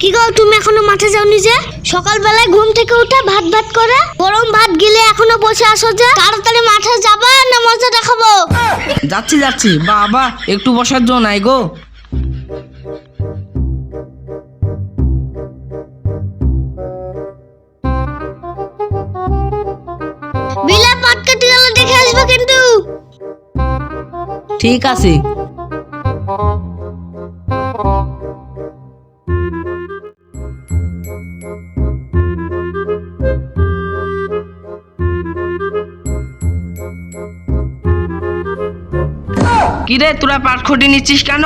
কি গো তুমি এখনও মাঠে যাওনি যে? সকালবেলায় ঘুম থেকে উঠে ভাত ভাত করে গরম ভাত গিলে এখনও বসে আসো যে? তাড়াতাড়ি মাঠে যাবা না মজা দেখাবো? যাচ্ছি যাচ্ছি। বাবা একটু বসার জন্য নাই গো। বিলা পাট কেটে গেলে দেখে আসবে কিন্তু। ঠিক আছে। কিরে তোরা পাট খুঁটি নিচ্ছিস কেন?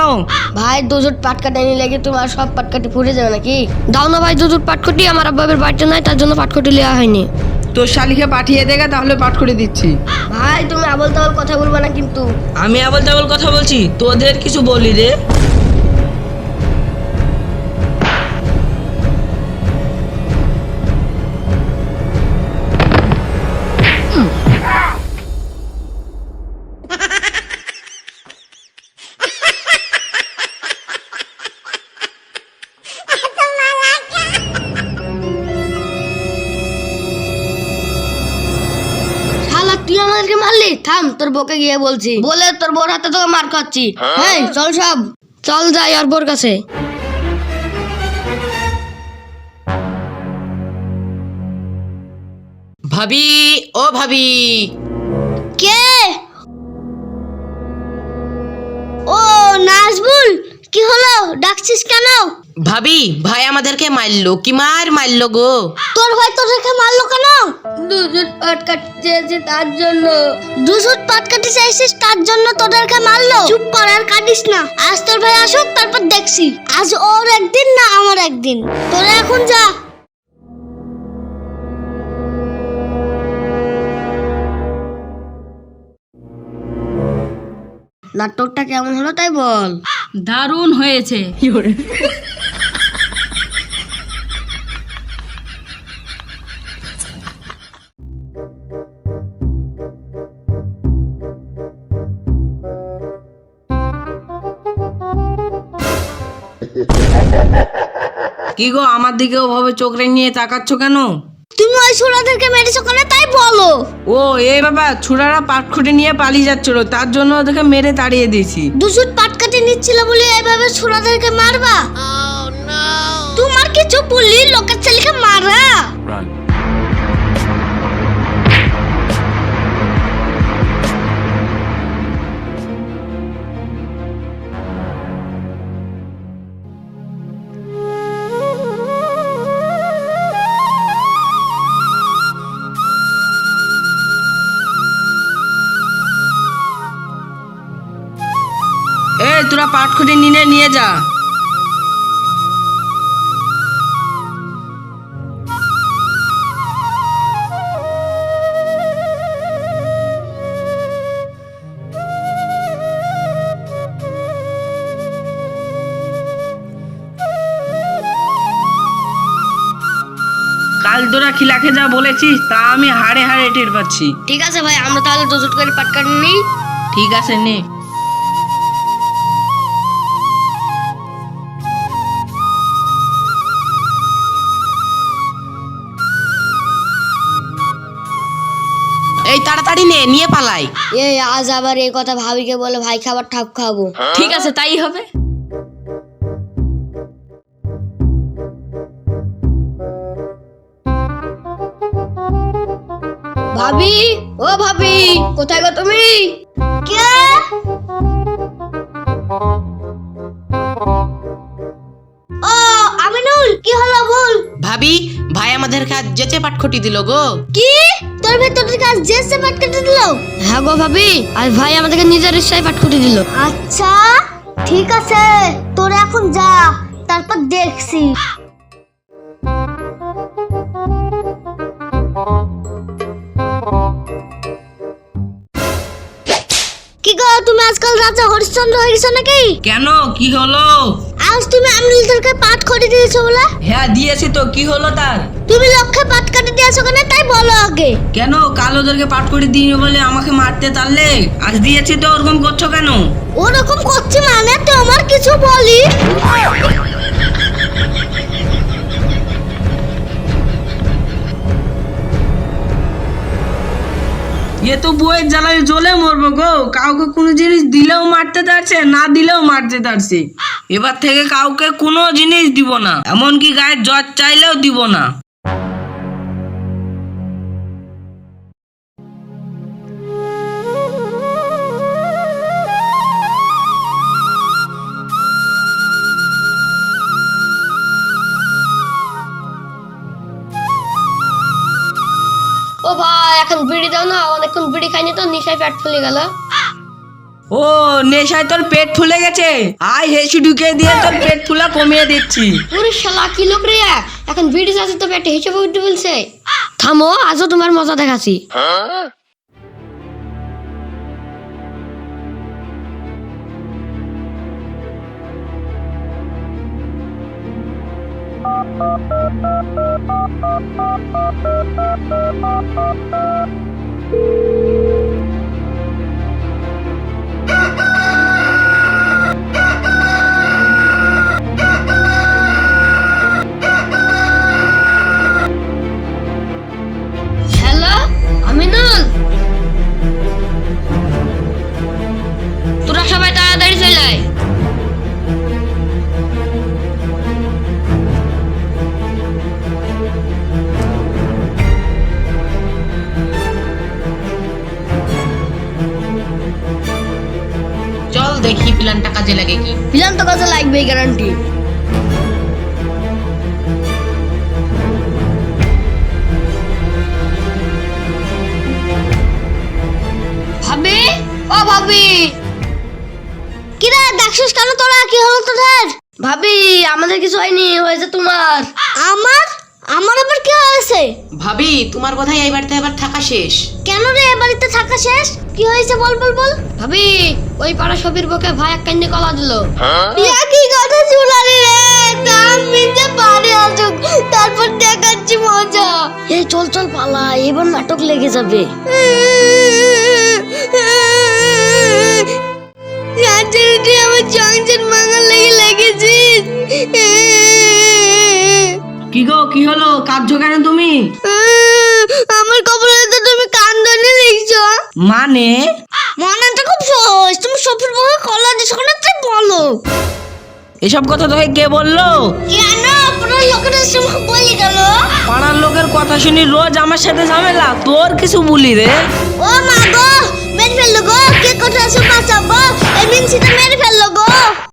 ভাই দুজুট পাট নিয়ে লেগে তোমার সব পাট কাটি ফুটে যাবে নাকি? দাও না ভাই দুজুট পাট কাটি আমার আব্বাবের বাড়িতে নাই তার জন্য পাট কাটি নেওয়া হয়নি। তোর শালিকে পাঠিয়ে দেগে তাহলে পাঠ করে দিচ্ছি। ভাই তুমি আবল তাবল কথা বলবে না কিন্তু। আমি আবল তাবল কথা বলছি তোদের কিছু বলি রে। মারলি থাম, তোর বকে গিয়ে বলছি। বলে তোর বোর হাতে তোকে মার খাচ্ছি। হ্যাঁ চল সব। চল যাই আর বোর কাছে। ভাবি, ও ভাবি। কি হলো? ডাকছিস কেন? ভাবি ভাই আমাদেরকে মারলো। কি মার মারলো গো? তোর ভাই তোদেরকে মারলো কেন? দুজুট পাট কাটতে তার জন্য। দুজুট পাট কাটতে চাইছিস তার জন্য তোদেরকে মারলো? চুপ কর আর কাটিস না। আজ তোর ভাই আসুক তারপর দেখছি। আজ ওর একদিন না আমার একদিন। তোরা এখন যা। নাটকটা কেমন হলো তাই বল। দারুণ হয়েছে। কি গো আমার দিকে ওভাবে চোখ নিয়ে তাকাচ্ছ কেন? তুমি ওই ছোড়াদেরকে মেরেছো কেন? তাই বলো। ও এ বাবা ছোড়ারা পাট খুঁটি নিয়ে পালিয়ে যাচ্ছিল তার জন্য ওদেরকে মেরে তাড়িয়ে দিয়েছি। দুশুট পাট কাটে নিচ্ছিল বলে এইভাবে ছোড়াদেরকে মারবা? তোমার কিছু বলি লোকের ছেলেকে মারা। এ তোরা পাট খুঁটি নিয়ে নিয়ে যা। কাল তোরা খিলাকে যা বলেছিস তা আমি হাড়ে হাড়ে টের পাচ্ছি। ঠিক আছে ভাই আমরা তাহলে দুশুট করে পাট কাটে নিই ঠিক আছে নে। তাড়াতাড়ি নে নিয়ে পালাই। এই আজ আবার এই কথা ভাবিকে বলে ভাই খাবার ঠাপ খাব। ঠিক আছে তাই হবে। ভাবি ও ভাবি কোথায় গো তুমি? কে? ও আমিনুল কি হলো বল? ভাবি ভাই আমাদের কাজ যেচে পাটখটি দিল গো। কি? তোর ভেতরের কাজ জেসে পাট কেটে দিল? হ্যাঁ গো ভাবি আর ভাই আমাদেরকে নিজের ইচ্ছায় পাট কেটে দিল। আচ্ছা ঠিক আছে তোর এখন যা তারপর দেখছি। কি গো তুমি আজকাল রাজা হরিশ্চন্দ্র হয়ে গেছো নাকি? কেন? কি হলো? আজ তুমি আমরুলদেরকে পাট করে দিয়েছ বলে? হ্যাঁ দিয়েছি তো কি হলো তার? তুমি লক্ষ্যে পাট কাটি দিয়েছ কেন? তাই বলো আগে। কেন? কালো ওদেরকে পাট করে দিইনি বলে আমাকে মারতে তারলে? আজ দিয়েছি তো ওরকম করছ কেন? ওরকম করছি মানে তো আমার কিছু বলি? এ তো বইয়ের জ্বালায় জ্বলে মরবো গো। কাউকে কোনো জিনিস দিলেও মারতে পারছে না দিলেও মারতে পারছে এবার থেকে কাউকে কোনো জিনিস দিব না, এমনকি গায়ের জ্বর চাইলেও দিব না। ও ভাই, এখন বিড়ি দাও না, অনেকক্ষণ বিড়ি খাইনি তো, নিশায় পেট ফুলে গেল। ও নেশায় তোর পেট ফুলে গেছে? আয় হেসু ঢুকে দিয়ে তোর পেট ফুলা কমিয়ে দিচ্ছি। ওরে শালা কি লোক রে এখন বিড়ি আছে তো পেটে হেসে উঠতে বলছে। থামো আজও তোমার মজা দেখাচ্ছি। হ্যালো প্ল্যান তো কাজে লাগবে গ্যারান্টি ভাবি? ও ভাবি। কিরা দেখছিস কেন তোরা? কি হলো তোদের? ভাবি আমাদের কিছু হয়নি হয়েছে তোমার। আমার? আমার আবার কি হয়েছে ভাবি তোমার বোধহয় এই বাড়িতে এবার থাকা শেষ। কেন রে এ বাড়িতে থাকা শেষ? কি হয়েছে বল বল বল। ভাবি ওই পাড়া সবির বকে ভাই এক কান্দি কলা দিল। ইয়া কি কথা শুনালি রে? দাম মিটে পারে আসুক তারপর দেখাচ্ছি মজা। এই চল চল পালা এবার নাটক লেগে যাবে। আমার সংসার মাঙাল কি হলো? কাঁদছো কেন তুমি? আমার কপালে তো তুমি কান্দনে লিখছো। মানে? মনেটা খুব সহজ। তুমি সফর বকে কলা দিছো না তুই বলো। এসব কথা তোকে কে বলল? কেন? আপনার লোকেরা সঙ্গে বলে গেল। পাড়ার লোকের কথা শুনি রোজ আমার সাথে ঝামেলা। তোর কিছু বলি রে। ও মা গো মেরে ফেলল গো। কে কোথায় আছে বাঁচা